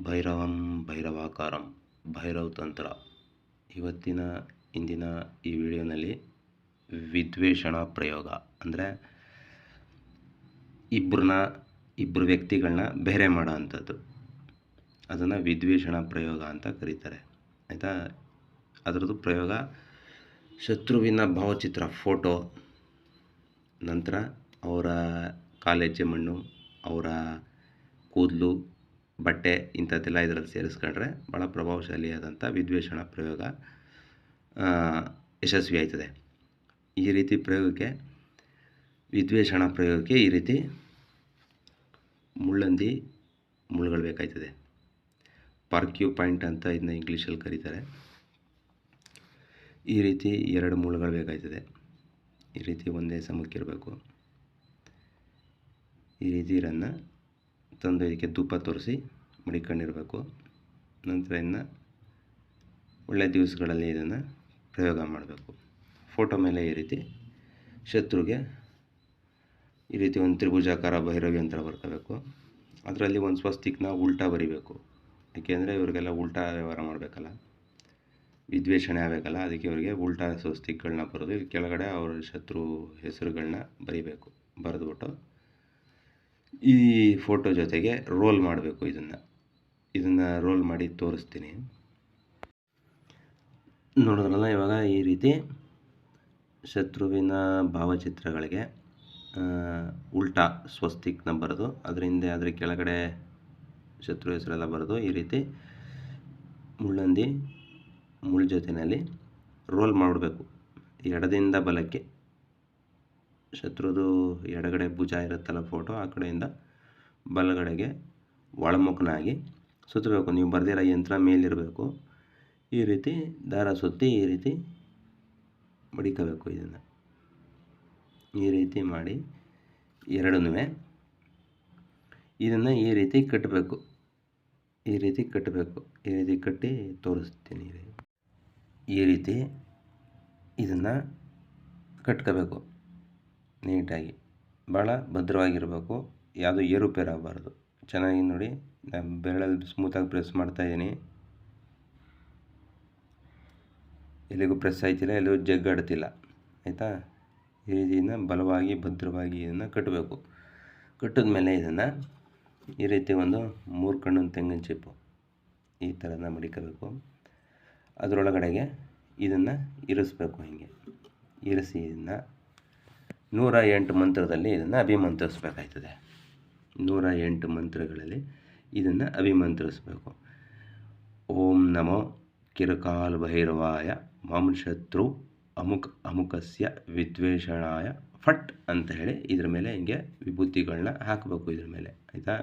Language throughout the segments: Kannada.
ಭೈರವಂ ಭೈರವಾಕಾರಂ ಭೈರವ್ ತಂತ್ರ. ಇವತ್ತಿನ, ಇಂದಿನ ಈ ವಿಡಿಯೋನಲ್ಲಿ ವಿದ್ವೇಷಣ ಪ್ರಯೋಗ. ಅಂದರೆ ಇಬ್ಬರನ್ನ ಇಬ್ಬರು ವ್ಯಕ್ತಿಗಳನ್ನ ಬೇರೆ ಮಾಡೋ ಅಂಥದ್ದು ಅದನ್ನು ವಿದ್ವೇಷಣ ಪ್ರಯೋಗ ಅಂತ ಕರೀತಾರೆ. ಆಯಿತಾ? ಅದರದ್ದು ಪ್ರಯೋಗ ಶತ್ರುವಿನ ಭಾವಚಿತ್ರ, ಫೋಟೋ. ನಂತರ ಅವರ ಕಾಲೆಜ್ಜೆ ಮಣ್ಣು, ಅವರ ಕೂದಲು ಬಟ್ಟೆ ಇಂಥದ್ದೆಲ್ಲ ಇದರಲ್ಲಿ ಸೇರಿಸ್ಕೊಂಡ್ರೆ ಭಾಳ ಪ್ರಭಾವಶಾಲಿಯಾದಂಥ ವಿದ್ವೇಷಣ ಪ್ರಯೋಗ ಯಶಸ್ವಿ ಆಯ್ತದೆ. ಈ ರೀತಿ ಪ್ರಯೋಗಕ್ಕೆ, ವಿದ್ವೇಷಣ ಪ್ರಯೋಗಕ್ಕೆ ಈ ರೀತಿ ಮುಳ್ಳಂದಿ ಮುಳ್ಳುಗಳು ಬೇಕಾಯ್ತದೆ. ಪಾರ್ಕ್ಯೂ ಪಾಯಿಂಟ್ ಅಂತ ಇದನ್ನ ಇಂಗ್ಲೀಷಲ್ಲಿ ಕರೀತಾರೆ. ಈ ರೀತಿ ಎರಡು ಮುಳ್ಳುಗಳು ಬೇಕಾಯ್ತದೆ. ಈ ರೀತಿ ಒಂದೇ ಸಮಕ್ಕಿರಬೇಕು ಈ ರೀತಿ ಇದನ್ನು ತಂದು ಇದಕ್ಕೆ ಧೂಪ ತೋರಿಸಿ ಮಡಿಕೊಂಡಿರಬೇಕು. ನಂತರ ಇನ್ನು ಒಳ್ಳೆಯ ದಿವಸಗಳಲ್ಲಿ ಇದನ್ನು ಪ್ರಯೋಗ ಮಾಡಬೇಕು. ಫೋಟೋ ಮೇಲೆ ಈ ರೀತಿ ಶತ್ರುಗೆ ಈ ರೀತಿ ಒಂದು ತ್ರಿಭುಜಾಕಾರ ಭೈರವಿ ಅಂತ ಬರ್ಕೋಬೇಕು. ಅದರಲ್ಲಿ ಒಂದು ಸ್ವಸ್ತಿಕ್ನ ಉಲ್ಟಾ ಬರಿಬೇಕು. ಯಾಕೆಂದರೆ ಇವರಿಗೆಲ್ಲ ಉಲ್ಟಾ ವ್ಯವಹಾರ ಮಾಡಬೇಕಲ್ಲ. ವಿದ್ವೇಷಣೆ ಆಗಬೇಕಲ್ಲ. ಅದಕ್ಕೆ ಇವರಿಗೆ ಉಲ್ಟಾ ಸ್ವಸ್ತಿಕ್ಗಳನ್ನ ಬರೋದು ಇಲ್ಲಿ ಕೆಳಗಡೆ ಅವರ ಶತ್ರು ಹೆಸರುಗಳನ್ನ ಬರಿಬೇಕು. ಬರೆದ್ಬಿಟ್ಟು ಈ ಫೋಟೋ ಜೊತೆಗೆ ರೋಲ್ ಮಾಡಬೇಕು ಇದನ್ನು. ಇದನ್ನು ರೋಲ್ ಮಾಡಿ ತೋರಿಸ್ತೀನಿ. ನೋಡಿದ್ರಲ್ಲ ಇವಾಗ ಈ ರೀತಿ ಶತ್ರುವಿನ ಭಾವಚಿತ್ರಗಳಿಗೆ ಉಲ್ಟಾ ಸ್ವಸ್ತಿಕ್ನ ಬರೆದು ಅದ್ರ ಹಿಂದೆ ಅದರ ಕೆಳಗಡೆ ಶತ್ರು ಹೆಸರೆಲ್ಲ ಬರೆದು ಈ ರೀತಿ ಮುಳ್ಳಂದಿ ಮುಳ್ಳು ಜೊತೆಯಲ್ಲಿ ರೋಲ್ ಮಾಡಬೇಕು. ಎಡದಿಂದ ಬಲಕ್ಕೆ ಶತ್ರುದು ಎಡಗಡೆ ಭುಜ ಇರುತ್ತಲ್ಲ ಫೋಟೋ ಆ ಕಡೆಯಿಂದ ಬಲಗಡೆಗೆ ಒಳಮುಖನಾಗಿ ಸುತ್ತಬೇಕು. ನೀವು ಬರೆದಿರೋ ಯಂತ್ರ ಮೇಲಿರಬೇಕು. ಈ ರೀತಿ ದಾರ ಸುತ್ತಿ ಈ ರೀತಿ ಮಡಿಕೋಬೇಕು ಇದನ್ನು. ಈ ರೀತಿ ಮಾಡಿ ಎರಡನ್ನೂ ಇದನ್ನು ಈ ರೀತಿ ಕಟ್ಟಬೇಕು. ಈ ರೀತಿ ಕಟ್ಟಬೇಕು. ಈ ರೀತಿ ಕಟ್ಟಿ ತೋರಿಸ್ತೀನಿ. ಈ ರೀತಿ ಇದನ್ನು ಕಟ್ಕೋಬೇಕು. ನೀಟಾಗಿ ಭಾಳ ಭದ್ರವಾಗಿರಬೇಕು. ಯಾವುದೂ ಏರುಪೇರಾಗಬಾರ್ದು. ಚೆನ್ನಾಗಿ ನೋಡಿ, ನಾನು ಬೆರಳಲ್ಲಿ ಸ್ಮೂತಾಗಿ ಪ್ರೆಸ್ ಮಾಡ್ತಾಯಿದ್ದೀನಿ ಎಲ್ಲಿಗೂ ಪ್ರೆಸ್ ಆಯ್ತಿಲ್ಲ, ಎಲ್ಲಿಗೂ ಜಗ್ಗಾಡ್ತಿಲ್ಲ ಆಯಿತಾ? ಈ ರೀತಿಯಿಂದ ಬಲವಾಗಿ, ಭದ್ರವಾಗಿ ಇದನ್ನು ಕಟ್ಟಬೇಕು. ಕಟ್ಟಿದ ಮೇಲೆ ಇದನ್ನು ಈ ರೀತಿ ಒಂದು ಮೂರು ಕಣ್ಣಿನ ತೆಂಗಿನ ಚಿಪ್ಪು ಈ ಥರನ ಮಡಿಕೋಬೇಕು. ಅದರೊಳಗಡೆಗೆ ಇದನ್ನು ಇರಿಸ್ಬೇಕು ಹೀಗೆ. ಇರಿಸಿ ಇದನ್ನು ನೂರ ಎಂಟು ಮಂತ್ರದಲ್ಲಿ ಇದನ್ನು ಅಭಿಮಂತ್ರಿಸ್ಬೇಕಾಯ್ತದೆ. ನೂರ ಎಂಟು ಮಂತ್ರಗಳಲ್ಲಿ ಇದನ್ನು ಅಭಿಮಂತ್ರಿಸ್ಬೇಕು. ಓಂ ನಮೋ ಕಿರಕಾಲ ಭೈರವಾಯ ಮಾಂಶತ್ರು ಶತ್ರು ಅಮುಕ್ ಅಮುಕಸ್ಯ ವಿದ್ವೇಷಣಾಯ ಫಟ್ ಅಂತ ಹೇಳಿ ಇದ್ರ ಮೇಲೆ ಹಿಂಗೆ ವಿಭೂತಿಗಳನ್ನ ಹಾಕಬೇಕು ಇದ್ರ ಮೇಲೆ, ಆಯಿತಾ?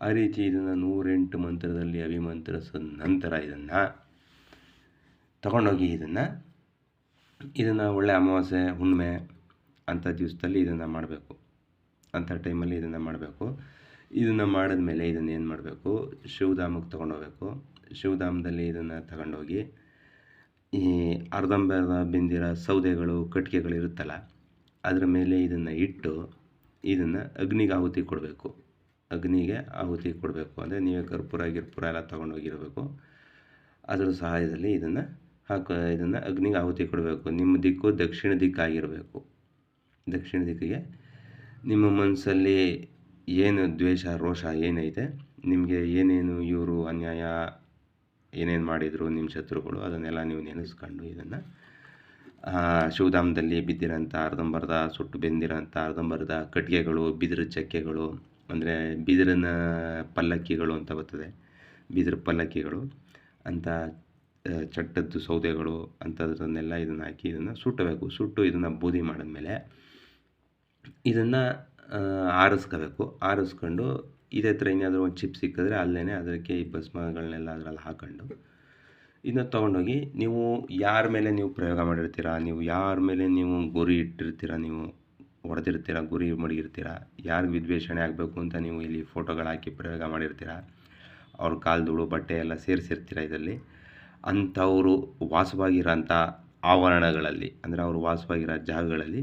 ಆ ರೀತಿ ಇದನ್ನು ನೂರೆಂಟು ಮಂತ್ರದಲ್ಲಿ ಅಭಿಮಂತ್ರಿಸಿದ ನಂತರ ಇದನ್ನು ತಗೊಂಡೋಗಿ ಇದನ್ನು ಇದನ್ನು ಒಳ್ಳೆ ಅಮಾವಾಸ್ಯೆ ಹುಣ್ಣಿಮೆ ಅಂಥ ದಿವಸದಲ್ಲಿ ಇದನ್ನು ಮಾಡಬೇಕು. ಅಂಥ ಟೈಮಲ್ಲಿ ಇದನ್ನು ಮಾಡಬೇಕು. ಇದನ್ನು ಮಾಡಿದ್ಮೇಲೆ ಇದನ್ನು ಏನು ಮಾಡಬೇಕು? ಶಿವಧಾಮಕ್ಕೆ ತೊಗೊಂಡೋಗ್ಬೇಕು. ಶಿವಧಾಮದಲ್ಲಿ ಇದನ್ನು ತಗೊಂಡೋಗಿ ಈ ಅರ್ಧಂಬರ್ಧ ಬೆಂದಿರೋ ಸೌದೆಗಳು ಕಟ್ಟಿಗೆಗಳಿರುತ್ತಲ್ಲ ಅದರ ಮೇಲೆ ಇದನ್ನು ಇಟ್ಟು ಇದನ್ನು ಅಗ್ನಿಗೆ ಆಹುತಿ ಕೊಡಬೇಕು. ಅಗ್ನಿಗೆ ಆಹುತಿ ಕೊಡಬೇಕು ಅಂದರೆ ನೀವೇ ಕರ್ಪೂರ, ಗಿರ್ಪುರ ಎಲ್ಲ ತೊಗೊಂಡೋಗಿರಬೇಕು. ಅದರ ಸಹಾಯದಲ್ಲಿ ಇದನ್ನು ಹಾಕೋ, ಇದನ್ನು ಅಗ್ನಿಗೆ ಆಹುತಿ ಕೊಡಬೇಕು. ನಿಮ್ಮ ದಿಕ್ಕು ದಕ್ಷಿಣ ದಿಕ್ಕಾಗಿರಬೇಕು. ದಕ್ಷಿಣ ದಿಕ್ಕಿಗೆ. ನಿಮ್ಮ ಮನಸ್ಸಲ್ಲಿ ಏನು ದ್ವೇಷ, ರೋಷ ಏನೈತೆ? ನಿಮಗೆ ಏನೇನು ಇವರು ಅನ್ಯಾಯ, ಏನೇನು ಮಾಡಿದರು ನಿಮ್ಮ ಶತ್ರುಗಳು? ಅದನ್ನೆಲ್ಲ ನೀವು ನೆನೆಸ್ಕೊಂಡು ಇದನ್ನು ಶಿವಧಾಮದಲ್ಲಿ ಬಿದ್ದಿರೋಂಥ ಅರ್ಧಂಬರ್ಧ, ಸುಟ್ಟು ಬೆಂದಿರೋಂಥ ಅರ್ಧಂಬರ್ಧ, ಕಟ್ಟಿಗೆಗಳು, ಬಿದಿರು ಚಕ್ಕೆಗಳು, ಅಂದರೆ ಬಿದಿರಿನ ಪಲ್ಲಕ್ಕಿಗಳು ಅಂತ ಬರ್ತದೆ. ಬಿದಿರು ಪಲ್ಲಕ್ಕಿಗಳು, ಅಂತ ಚಟ್ಟದ್ದು ಸೌದೆಗಳು ಅಂಥದ್ದನ್ನೆಲ್ಲ ಇದನ್ನು ಹಾಕಿ ಇದನ್ನು ಸುಟ್ಟಬೇಕು. ಸುಟ್ಟು ಇದನ್ನು ಬೂದಿ ಮಾಡಿದ್ಮೇಲೆ ಇದನ್ನು ಆರಿಸ್ಕೋಬೇಕು. ಆರಿಸ್ಕೊಂಡು ಇದೇ ಥರ ಏನಾದರೂ ಒಂದು ಚಿಪ್ ಸಿಕ್ಕಿದ್ರೆ ಅಲ್ಲೇ ಅದಕ್ಕೆ ಈ ಭಸ್ಮಗಳನ್ನೆಲ್ಲ ಅದರಲ್ಲಿ ಹಾಕ್ಕೊಂಡು ಇದನ್ನ ತೊಗೊಂಡೋಗಿ ನೀವು ಯಾರ ಮೇಲೆ ನೀವು ಪ್ರಯೋಗ ಮಾಡಿರ್ತೀರ, ನೀವು ಯಾರ ಮೇಲೆ ನೀವು ಗುರಿ ಇಟ್ಟಿರ್ತೀರ, ನೀವು ಹೊಡೆದಿರ್ತೀರ, ಗುರಿ ಮಡಗಿರ್ತೀರ, ಯಾರಿಗೆ ವಿದ್ವೇಷಣೆ ಆಗಬೇಕು ಅಂತ ನೀವು ಇಲ್ಲಿ ಫೋಟೋಗಳು ಹಾಕಿ ಪ್ರಯೋಗ ಮಾಡಿರ್ತೀರ, ಅವ್ರ ಕಾಲ್ದುಳು ಬಟ್ಟೆ ಎಲ್ಲ ಸೇರಿಸಿರ್ತೀರ ಇದರಲ್ಲಿ? ಅಂಥವರು ವಾಸವಾಗಿರೋಂಥ ಆವರಣಗಳಲ್ಲಿ, ಅಂದರೆ ಅವರು ವಾಸವಾಗಿರೋ ಜಾಗಗಳಲ್ಲಿ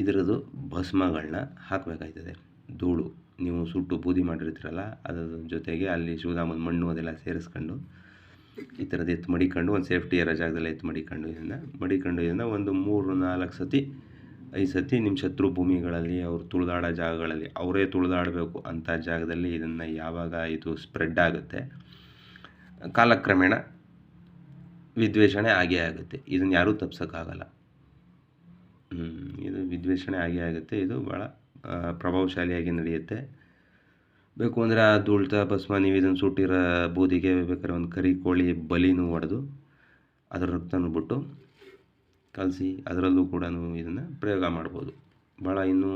ಇದರದ್ದು ಭಸ್ಮಗಳನ್ನ ಹಾಕಬೇಕಾಯ್ತದೆ. ಧೂಳು, ನೀವು ಸುಟ್ಟು ಬೂದಿ ಮಾಡಿರ್ತೀರಲ್ಲ, ಅದರ ಜೊತೆಗೆ ಅಲ್ಲಿ ಶಿವಧಾಮದ ಮಣ್ಣು ಅದೆಲ್ಲ ಸೇರಿಸ್ಕೊಂಡು, ಈ ಥರದ್ದು ಎತ್ತು ಮಡಿಕೊಂಡು, ಒಂದು ಸೇಫ್ಟಿ ಇರೋ ಜಾಗದಲ್ಲಿ ಎತ್ತು ಮಡಿಕೊಂಡು ಇದನ್ನು ಮಡಿಕೊಂಡು ಇದನ್ನು ಒಂದು ಮೂರು ನಾಲ್ಕು ಸತಿ, ಐದು ಸತಿ ನಿಮ್ಮ ಶತ್ರು ಭೂಮಿಗಳಲ್ಲಿ ಅವ್ರು ತುಳಿದಾಡೋ ಜಾಗಗಳಲ್ಲಿ, ಅವರೇ ತುಳಿದಾಡಬೇಕು ಅಂಥ ಜಾಗದಲ್ಲಿ ಇದನ್ನು ಯಾವಾಗ ಇದು ಸ್ಪ್ರೆಡ್ ಆಗುತ್ತೆ, ಕಾಲಕ್ರಮೇಣ ವಿದ್ವೇಷಣೆ ಆಗೇ ಆಗುತ್ತೆ. ಇದನ್ನು ಯಾರೂ ತಪ್ಸೋಕ್ಕಾಗಲ್ಲ. ಇದು ವಿದ್ವೇಷಣೆ ಆಗೇ ಆಗುತ್ತೆ. ಇದು ಭಾಳ ಪ್ರಭಾವಶಾಲಿಯಾಗಿ ನಡೆಯುತ್ತೆ. ಬೇಕು ಅಂದರೆ ಆ ಧೂಳ್ತಾ ಭಸ್ಮ, ನೀವು ಇದನ್ನು ಸುಟ್ಟಿರೋ ಬೂದಿಗೆ ಬೇಕಾದ್ರೆ ಒಂದು ಕರಿ ಕೋಳಿ ಬಲಿನೂ ಹೊಡೆದು ಅದರ ರಕ್ತನೂ ಬಿಟ್ಟು ಕಲಸಿ ಅದರಲ್ಲೂ ಕೂಡ ಇದನ್ನು ಪ್ರಯೋಗ ಮಾಡ್ಬೋದು. ಭಾಳ ಇನ್ನೂ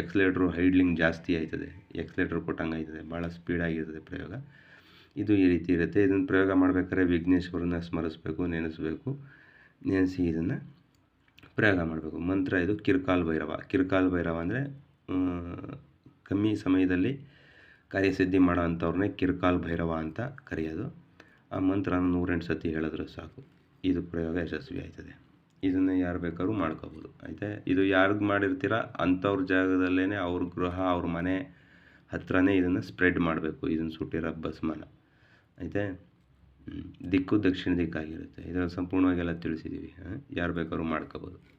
ಎಕ್ಸ್ಲೇಟ್ರು ಹೈಡ್ಲಿಂಗ್ ಜಾಸ್ತಿ ಆಯ್ತದೆ. ಎಕ್ಸ್ಲೇಟ್ರ್ ಕೊಟ್ಟಂಗೆ ಆಯ್ತದೆ ಭಾಳ ಸ್ಪೀಡಾಗಿರ್ತದೆ ಪ್ರಯೋಗ. ಇದು ಈ ರೀತಿ ಇರುತ್ತೆ. ಇದನ್ನು ಪ್ರಯೋಗ ಮಾಡ್ಬೇಕಾದ್ರೆ ವಿಘ್ನೇಶ್ವರನ ಸ್ಮರಿಸ್ಬೇಕು, ನೆನೆಸ್ಬೇಕು, ನೆನೆಸಿ ಇದನ್ನು ಪ್ರಯೋಗ ಮಾಡಬೇಕು. ಮಂತ್ರ ಇದು ಕಿರ್ಕಾಲ್ ಭೈರವ. ಕಿರ್ಕಾಲ್ ಭೈರವ ಅಂದರೆ ಕಮ್ಮಿ ಸಮಯದಲ್ಲಿ ಕಾರ್ಯಸಿದ್ಧಿ ಮಾಡೋ ಅಂಥವ್ರನ್ನೇ ಕಿರ್ಕಾಲ್ ಭೈರವ ಅಂತ ಕರೆಯೋದು. ಆ ಮಂತ್ರನ ನೂರೆಂಟು ಸತಿ ಹೇಳಿದ್ರೆ ಸಾಕು. ಇದು ಪ್ರಯೋಗ ಯಶಸ್ವಿ ಆಯ್ತದೆ. ಇದನ್ನು ಯಾರು ಬೇಕಾದ್ರೂ ಮಾಡ್ಕೋಬೋದು. ಆಯಿತಾ? ಇದು ಯಾರಿಗೆ ಮಾಡಿರ್ತೀರ? ಅಂಥವ್ರ ಜಾಗದಲ್ಲೇ ಅವ್ರ ಗೃಹ, ಅವ್ರ ಮನೆ ಹತ್ರನೇ ಇದನ್ನು ಸ್ಪ್ರೆಡ್ ಮಾಡಬೇಕು. ಇದನ್ನು ಸುಟ್ಟಿರೋ ಭಸ್ಮನ ಆಯಿತಾ. ದಿಕ್ಕು ದಕ್ಷಿಣ ದಿಕ್ಕಾಗಿರುತ್ತೆ. ಇದನ್ನು ಸಂಪೂರ್ಣವಾಗಿ ಎಲ್ಲ ತಿಳಿಸಿದ್ದೀವಿ ಯಾರು ಬೇಕಾದ್ರೂ ಮಾಡ್ಕೋಬೋದು.